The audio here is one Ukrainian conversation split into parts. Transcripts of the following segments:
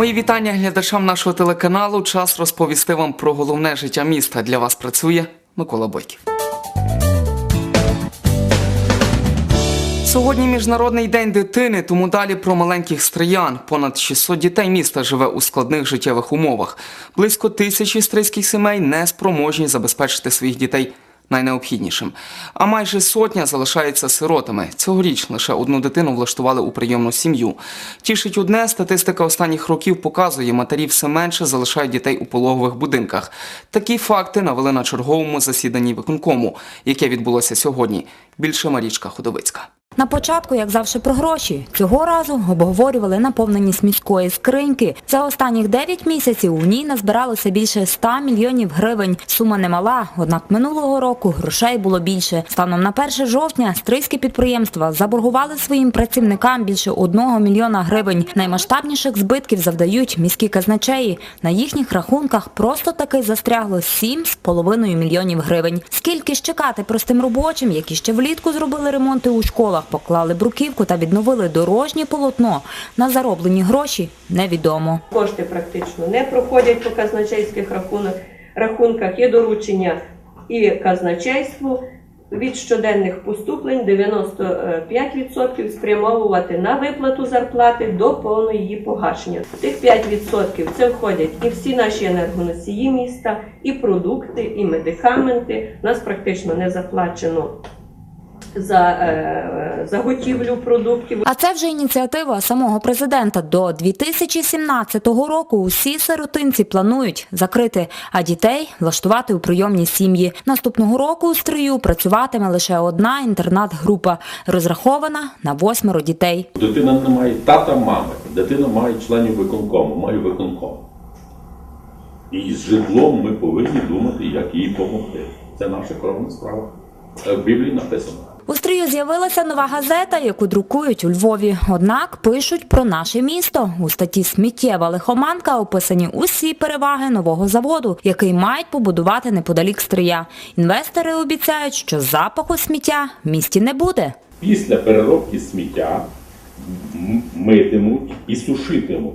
Мої вітання глядачам нашого телеканалу. Час розповісти вам про головне життя міста. Для вас працює Микола Бойків. Сьогодні міжнародний день дитини, тому далі про маленьких стриян. Понад 600 дітей міста живе у складних життєвих умовах. Близько тисячі стрийських сімей не спроможні забезпечити своїх дітей найнеобхіднішим. А майже сотня залишається сиротами. Цьогоріч лише одну дитину влаштували у прийомну сім'ю. Тішить одне, статистика останніх років показує, матері все менше залишають дітей у пологових будинках. Такі факти навели на черговому засіданні виконкому, яке відбулося сьогодні. Більше Марічка Ходовицька. На початку, як завжди, про гроші. Цього разу обговорювали наповненість міської скриньки. За останніх 9 місяців у ній назбиралося більше 100 мільйонів гривень. Сума немала, однак минулого року грошей було більше. Станом на 1 жовтня стрийські підприємства заборгували своїм працівникам більше 1 мільйона гривень. Наймасштабніших збитків завдають міські казначеї. На їхніх рахунках просто таки застрягло 7,5 мільйонів гривень. Скільки ж чекати простим робочим, які ще влітку зробили ремонти у школах, поклали бруківку та відновили дорожнє полотно на зароблені гроші, невідомо. Кошти практично не проходять по казначейських рахунках. Є доручення і казначейству від щоденних поступлень 95% спрямовувати на виплату зарплати до повного її погашення. Тих 5% це входять і всі наші енергоносії міста, і продукти, і медикаменти. У нас практично не заплачено за е, заготівлю продуктів. А це вже ініціатива самого президента. До 2017 року усі сиротинці планують закрити, а дітей влаштувати у прийомні сім'ї. Наступного року у стрию працюватиме лише одна інтернат-група, розрахована на восьмеро дітей. Дитина не має тата, мами, дитина має членів виконкому, має виконком. І з житлом ми повинні думати, як їй допомогти. Це наша кровна справа. Е, В Біблії написано. У стрію з'явилася нова газета, яку друкують у Львові. Однак пишуть про наше місто. У статті Сміттєва лихоманка описані усі переваги нового заводу, який мають побудувати неподалік стрия. Інвестори обіцяють, що запаху сміття в місті не буде. Після переробки сміття митимуть і сушитимуть,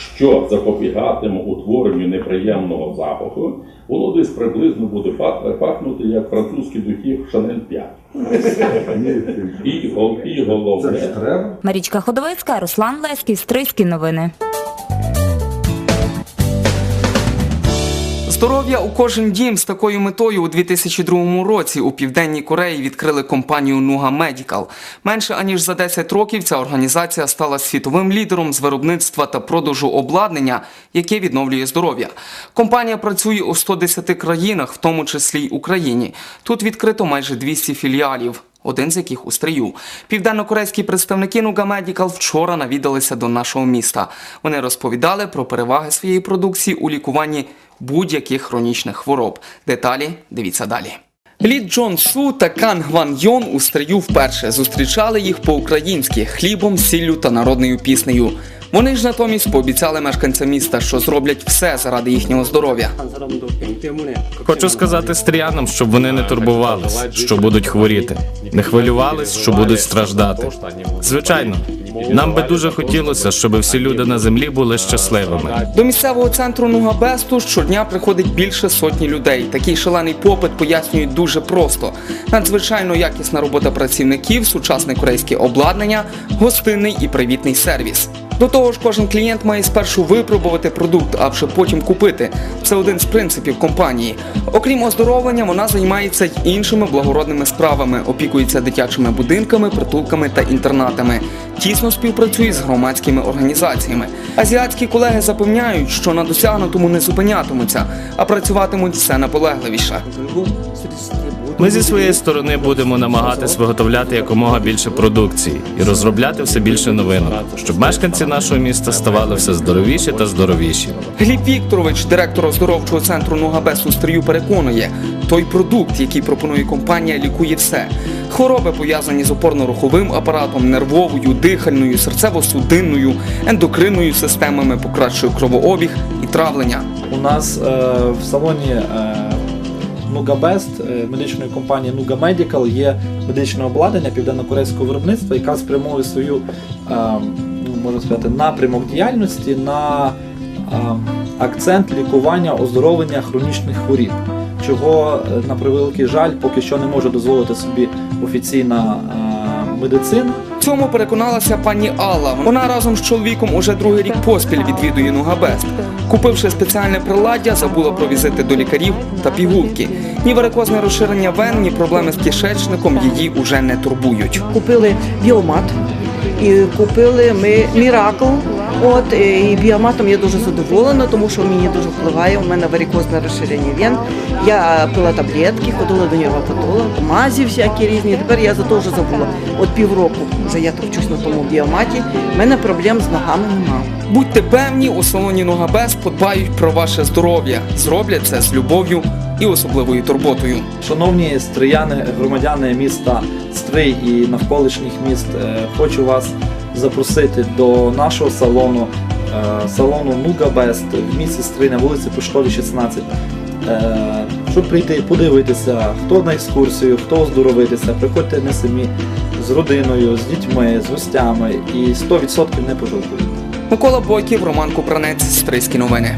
що запобігатиме утворенню неприємного запаху, воно десь приблизно буде пах- пахнути, як французький духів Шанель 5. І, головне, треба. Марічка Ходовицька, Руслан Леський, Стрийські новини. Здоров'я у кожен дім з такою метою у 2002 році у південній Кореї відкрили компанію Nuga Medical. Менше аніж за 10 років ця організація стала світовим лідером з виробництва та продажу обладнання, яке відновлює здоров'я. Компанія працює у 110 країнах, в тому числі й Україні. Тут відкрито майже 200 філіалів. Один з яких у стрию. Південно-корейські представники Nuga Medical вчора навідалися до нашого міста. Вони розповідали про переваги своєї продукції у лікуванні будь-яких хронічних хвороб. Деталі дивіться далі. Лі Джон Су та Кан Гван Йон у стрию вперше зустрічали їх по-українськи хлібом, сіллю та народною піснею. Вони ж натомість пообіцяли мешканцям міста, що зроблять все заради їхнього здоров'я. Хочу сказати стріянам, щоб вони не турбувалися, що будуть хворіти, не хвилювались, що будуть страждати. Звичайно, нам би дуже хотілося, щоб всі люди на землі були щасливими. До місцевого центру Нугабесту щодня приходить більше сотні людей. Такий шалений попит пояснюють дуже просто: надзвичайно якісна робота працівників, сучасне корейське обладнання, гостинний і привітний сервіс. До того ж, кожен клієнт має спершу випробувати продукт, а вже потім купити. Це один з принципів компанії. Окрім оздоровлення, вона займається й іншими благородними справами, опікується дитячими будинками, притулками та інтернатами. Тісно співпрацює з громадськими організаціями. Азіатські колеги запевняють, що на досягнутому не зупинятимуться, а працюватимуть все наполегливіше. Ми зі своєї сторони будемо намагатись виготовляти якомога більше продукції і розробляти все більше новинок, щоб мешканці нашого міста ставали все здоровіші та здоровіші. Гліб Вікторович, директор оздоровчого центру Ногабес у Стрію, переконує, той продукт, який пропонує компанія, лікує все. Хвороби пов'язані з опорно-руховим апаратом, нервовою, дихальною, серцево-судинною, ендокринною системами, покращує кровообіг і травлення. У нас е, в салоні. Е... Е, медичної компанії Nuga Medical є медичне обладнання південно-корейського виробництва, яка спрямовує свою е, ну, можна сказати, напрямок діяльності на акцент лікування оздоровлення хронічних хворіб, чого, е, на превеликий жаль, поки що не може дозволити собі офіційна медицина. В цьому переконалася пані Алла. Вона разом з чоловіком уже другий рік поспіль відвідує Нугабест. Купивши спеціальне приладдя, забула про візити до лікарів та пігулки. Ні варикозне розширення вен, ні проблеми з кишечником її уже не турбують. купили біомат і купили ми Міракл. От е, і біоматом я дуже задоволена, тому що мені дуже впливає. У мене варикозне розширення вен. Я пила таблетки, ходила до нейропатолога, мазі всякі різні. Тепер я за то вже забула. От півроку вже я товчусь на тому біоматі. У мене проблем з ногами немає. Будьте певні, у салоні Нугабест подбають про ваше здоров'я. Зроблять це з любов'ю і особливою турботою. Шановні стрияни, громадяни міста Стрий і навколишніх міст, е, хочу вас запросити до нашого салону, е, салону Нуга Бест в місті Стрий на вулиці Поштові 16. е, Щоб прийти подивитися, хто на екскурсію, хто оздоровитися, приходьте не самі з родиною, з дітьми, з гостями і 100% не пожалкуєте. Микола Бойків, Роман Купранець, Стрийські новини.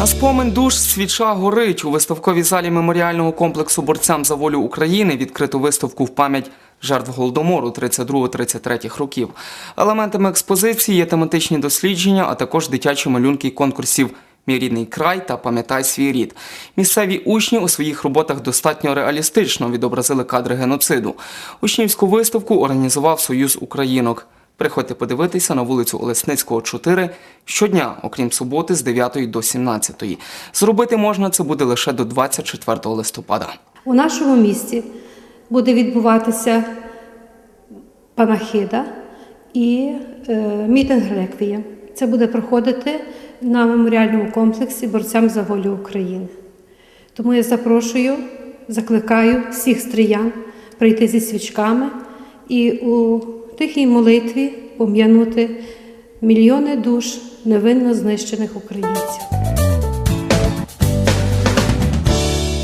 На спомин душ свіча горить у виставковій залі меморіального комплексу борцям за волю України відкриту виставку в пам'ять жертв голодомору 32-33 років. Елементами експозиції є тематичні дослідження, а також дитячі малюнки конкурсів Мій рідний край та пам'ятай свій рід. Місцеві учні у своїх роботах достатньо реалістично відобразили кадри геноциду. Учнівську виставку організував Союз Українок. Приходьте подивитися на вулицю Олесницького, 4 щодня, окрім суботи, з 9 до 17. Зробити можна це буде лише до 24 листопада. У нашому місті буде відбуватися панахида і е, мітинг реквієм. Це буде проходити на меморіальному комплексі борцям за волю України. Тому я запрошую, закликаю всіх стріян прийти зі свічками і у тихій молитві пом'янути мільйони душ невинно знищених українців.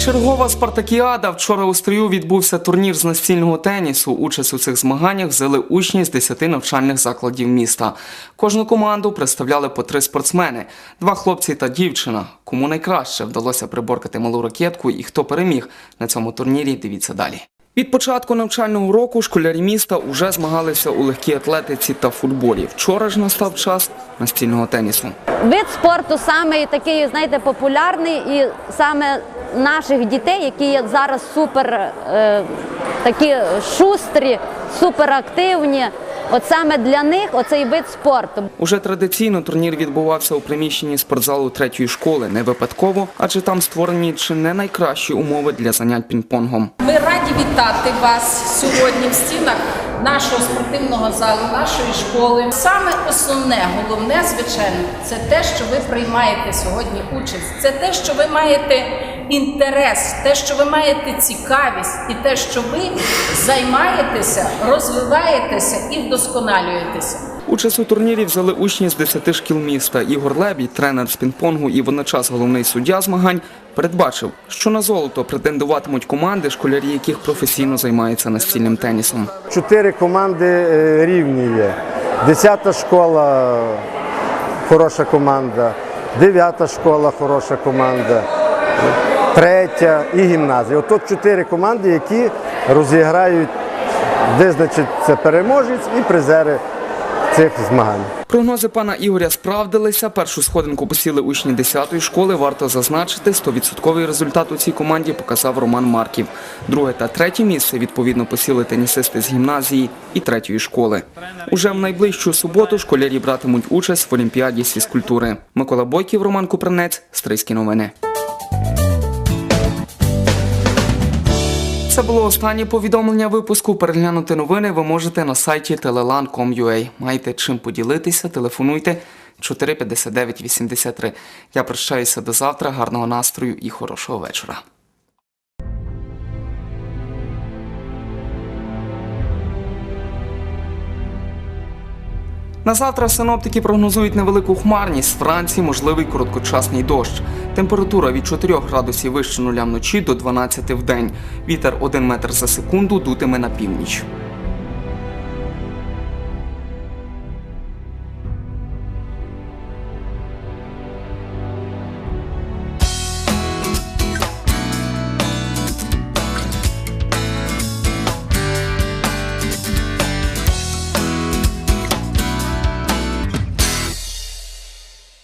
Чергова спартакіада. Вчора у стрію відбувся турнір з настільного тенісу. Участь у цих змаганнях взяли учні з 10 навчальних закладів міста. Кожну команду представляли по три спортсмени: два хлопці та дівчина. Кому найкраще вдалося приборкати малу ракетку і хто переміг на цьому турнірі. Дивіться далі. Від початку навчального року школярі міста уже змагалися у легкій атлетиці та футболі. Вчора ж настав час настільного тенісу. Вид спорту саме такий, знаєте, популярний і саме наших дітей, які є зараз супер е, такі шустрі, суперактивні. От саме для них оцей вид спорту. Уже традиційно турнір відбувався у приміщенні спортзалу третьої школи. Не випадково, адже там створені чи не найкращі умови для занять пінг-понгом. Ми раді вітати вас сьогодні в стінах нашого спортивного залу, нашої школи. Саме основне, головне, звичайно, це те, що ви приймаєте сьогодні участь. Це те, що ви маєте інтерес, те, що ви маєте цікавість, і те, що ви займаєтеся, розвиваєтеся і вдосконалюєтеся. Участь у турнірі взяли учні з 10 шкіл міста. Ігор Лебідь, тренер з пінг-понгу і водночас головний суддя змагань, передбачив, що на золото претендуватимуть команди, школярі яких професійно займаються настільним тенісом. Чотири команди е, рівні є. Десята школа хороша команда, дев'ята школа хороша команда, третя і гімназія. От чотири команди, які розіграють, визначиться переможець і призери цих змагань. Прогнози пана Ігоря справдилися. Першу сходинку посіли учні 10-ї школи. Варто зазначити, 100% результат у цій команді показав Роман Марків. Друге та третє місце відповідно посіли тенісисти з гімназії і третьої школи. Уже в найближчу суботу школярі братимуть участь в Олімпіаді з фізкультури. Микола Бойків, Роман Купранець, Стрийські новини. Це було останнє повідомлення випуску. Переглянути новини ви можете на сайті telelan.com.ua. Маєте чим поділитися, телефонуйте 459 83. Я прощаюся до завтра. Гарного настрою і хорошого вечора. На завтра синоптики прогнозують невелику хмарність. Вранці можливий короткочасний дощ. Температура від 4 градусів вище нуля вночі до 12 в день. Вітер 1 метр за секунду дутиме на північ.